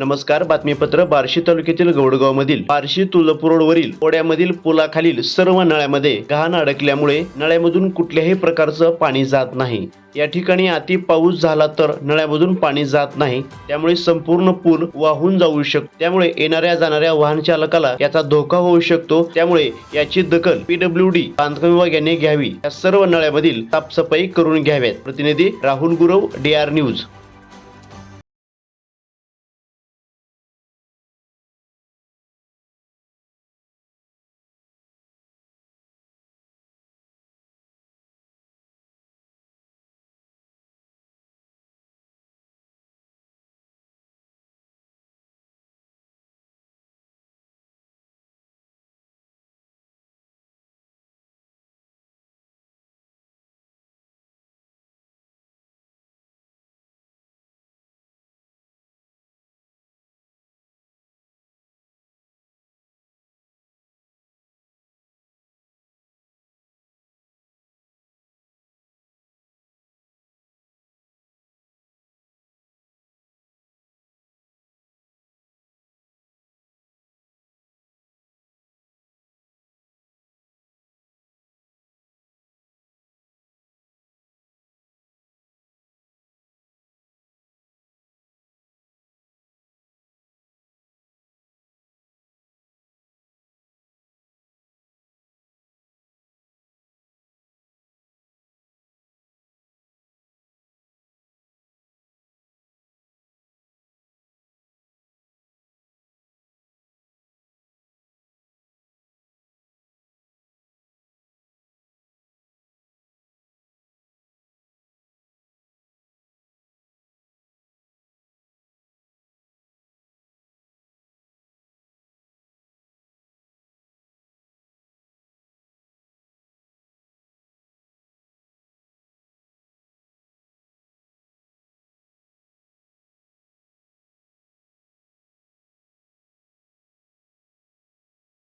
नमस्कार बातमीपत्र बार्शी तालुक्यातील गौडगाव मधील बार्शी तुळजापूर रोडवरील ओढ्यामधील पुलाखालील सर्व नळ्यामध्ये घाण अडकल्यामुळे नळ्यामधून कुठल्याही प्रकारचं पाणी जात नाही. या ठिकाणी अति पाऊस झाला तर नळ्यामधून पाणी जात नाही. त्यामुळे संपूर्ण पूल वाहून जाऊ शकतो त्यामुळे येणाऱ्या जाणाऱ्या वाहन चालकाला याचा धोका होऊ शकतो. त्यामुळे याची दखल पीडब्ल्यू डी बांधकाम विभाग यांनी घ्यावी. या सर्व नळ्यामधील साफसफाई करून घ्याव्यात. प्रतिनिधी Rahul Gurav D R news.